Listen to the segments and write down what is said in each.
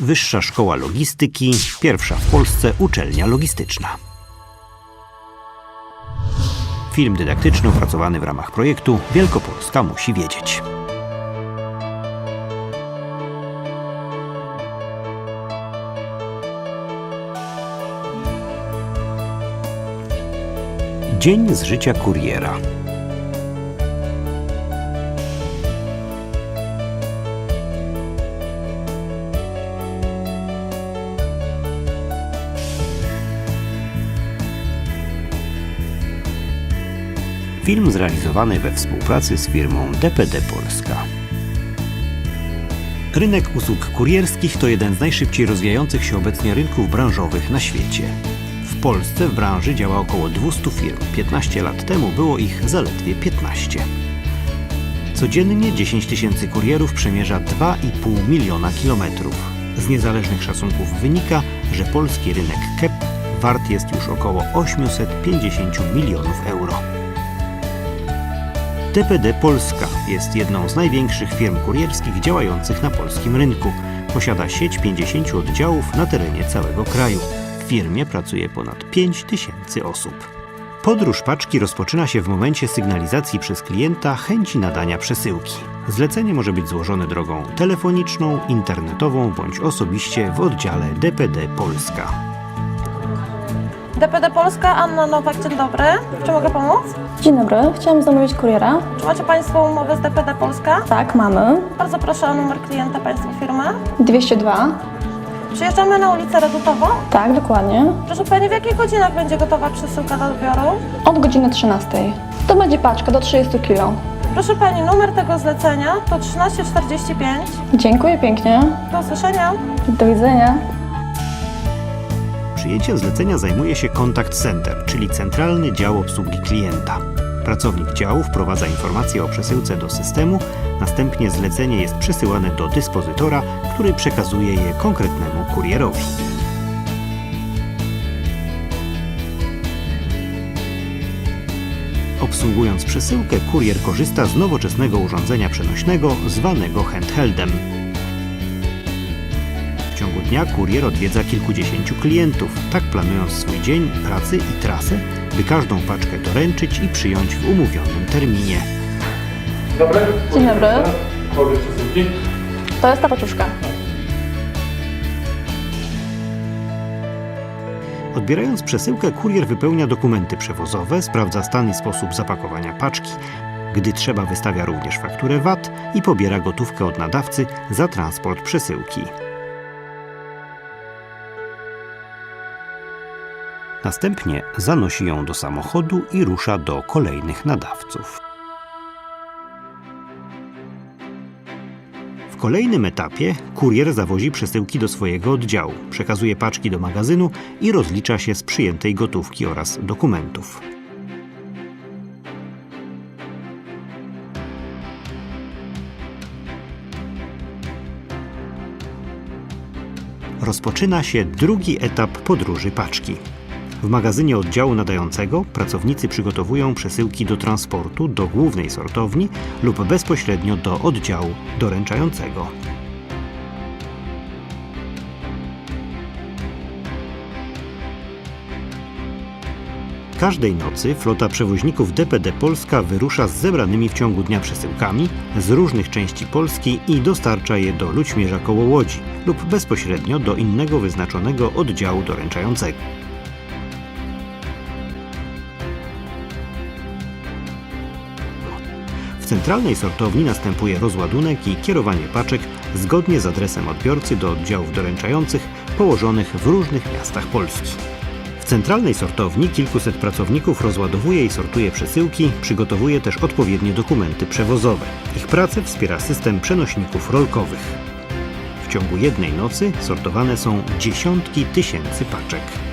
Wyższa Szkoła Logistyki, pierwsza w Polsce uczelnia logistyczna. Film dydaktyczny opracowany w ramach projektu Wielkopolska musi wiedzieć. Dzień z życia kuriera. Film zrealizowany we współpracy z firmą DPD Polska. Rynek usług kurierskich to jeden z najszybciej rozwijających się obecnie rynków branżowych na świecie. W Polsce w branży działa około 200 firm. 15 lat temu było ich zaledwie 15. Codziennie 10 tysięcy kurierów przemierza 2,5 miliona kilometrów. Z niezależnych szacunków wynika, że polski rynek KEP wart jest już około 850 milionów euro. TPD Polska jest jedną z największych firm kurierskich działających na polskim rynku. Posiada sieć 50 oddziałów na terenie całego kraju. W firmie pracuje ponad 5 tysięcy osób. Podróż paczki rozpoczyna się w momencie sygnalizacji przez klienta chęci nadania przesyłki. Zlecenie może być złożone drogą telefoniczną, internetową bądź osobiście w oddziale DPD Polska. DPD Polska, Anna Nowak, dzień dobry. Czy mogę pomóc? Dzień dobry, chciałam zamówić kuriera. Czy macie Państwo umowę z DPD Polska? Tak, mamy. Bardzo proszę o numer klienta Państwa firmy. 202. Przyjeżdżamy na ulicę Redutową. Tak, dokładnie. Proszę Pani, w jakich godzinach będzie gotowa przesyłka do odbioru? Od godziny 13. To będzie paczka do 30 kg. Proszę Pani, numer tego zlecenia to 1345. Dziękuję pięknie. Do usłyszenia. Do widzenia. Przyjęciem zlecenia zajmuje się Contact Center, czyli Centralny Dział Obsługi Klienta. Pracownik działu wprowadza informacje o przesyłce do systemu, następnie zlecenie jest przesyłane do dyspozytora, który przekazuje je konkretnemu kurierowi. Obsługując przesyłkę, kurier korzysta z nowoczesnego urządzenia przenośnego zwanego handheldem. W ciągu dnia kurier odwiedza kilkudziesięciu klientów, tak planując swój dzień pracy i trasę, by każdą paczkę doręczyć i przyjąć w umówionym terminie. Dobry. Dzień dobry. Przesyłki. To jest ta paczuszka. Odbierając przesyłkę, kurier wypełnia dokumenty przewozowe, sprawdza stan i sposób zapakowania paczki. Gdy trzeba, wystawia również fakturę VAT i pobiera gotówkę od nadawcy za transport przesyłki. Następnie zanosi ją do samochodu i rusza do kolejnych nadawców. W kolejnym etapie kurier zawozi przesyłki do swojego oddziału, przekazuje paczki do magazynu i rozlicza się z przyjętej gotówki oraz dokumentów. Rozpoczyna się drugi etap podróży paczki. W magazynie oddziału nadającego pracownicy przygotowują przesyłki do transportu do głównej sortowni lub bezpośrednio do oddziału doręczającego. Każdej nocy flota przewoźników DPD Polska wyrusza z zebranymi w ciągu dnia przesyłkami z różnych części Polski i dostarcza je do Ludźmierza koło Łodzi lub bezpośrednio do innego wyznaczonego oddziału doręczającego. W centralnej sortowni następuje rozładunek i kierowanie paczek zgodnie z adresem odbiorcy do oddziałów doręczających położonych w różnych miastach Polski. W centralnej sortowni kilkuset pracowników rozładowuje i sortuje przesyłki, przygotowuje też odpowiednie dokumenty przewozowe. Ich pracę wspiera system przenośników rolkowych. W ciągu jednej nocy sortowane są dziesiątki tysięcy paczek.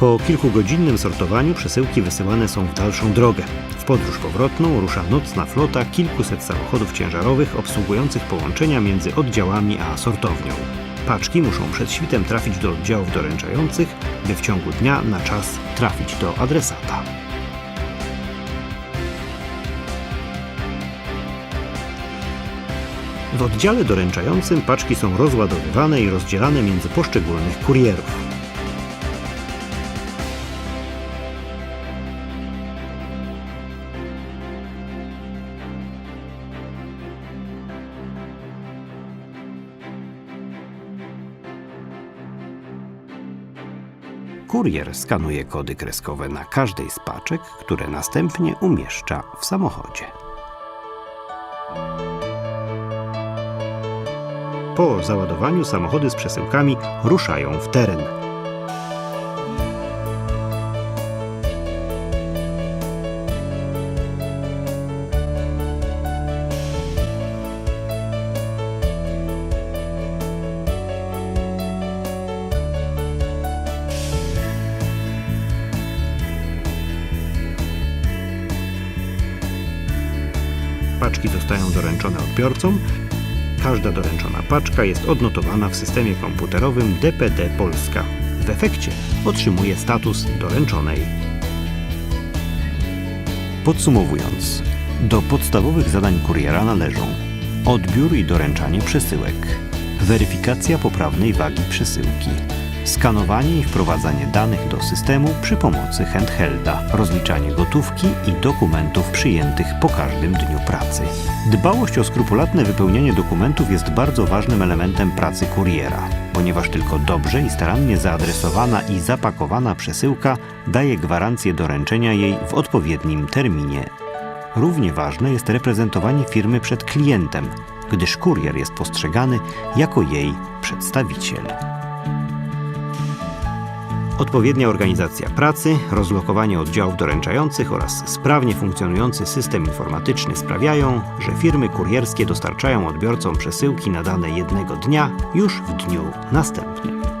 Po kilkugodzinnym sortowaniu przesyłki wysyłane są w dalszą drogę. W podróż powrotną rusza nocna flota kilkuset samochodów ciężarowych obsługujących połączenia między oddziałami a sortownią. Paczki muszą przed świtem trafić do oddziałów doręczających, by w ciągu dnia na czas trafić do adresata. W oddziale doręczającym paczki są rozładowywane i rozdzielane między poszczególnych kurierów. Kurier skanuje kody kreskowe na każdej z paczek, które następnie umieszcza w samochodzie. Po załadowaniu samochody z przesyłkami ruszają w teren. Paczki zostają doręczone odbiorcom. Każda doręczona paczka jest odnotowana w systemie komputerowym DPD Polska. W efekcie otrzymuje status doręczonej. Podsumowując, do podstawowych zadań kuriera należą odbiór i doręczanie przesyłek, weryfikacja poprawnej wagi przesyłki, skanowanie i wprowadzanie danych do systemu przy pomocy handhelda, rozliczanie gotówki i dokumentów przyjętych po każdym dniu pracy. Dbałość o skrupulatne wypełnianie dokumentów jest bardzo ważnym elementem pracy kuriera, ponieważ tylko dobrze i starannie zaadresowana i zapakowana przesyłka daje gwarancję doręczenia jej w odpowiednim terminie Równie ważne jest reprezentowanie firmy przed klientem, gdyż kurier jest postrzegany jako jej przedstawiciel. Odpowiednia organizacja pracy, rozlokowanie oddziałów doręczających oraz sprawnie funkcjonujący system informatyczny sprawiają, że firmy kurierskie dostarczają odbiorcom przesyłki nadane jednego dnia już w dniu następnym.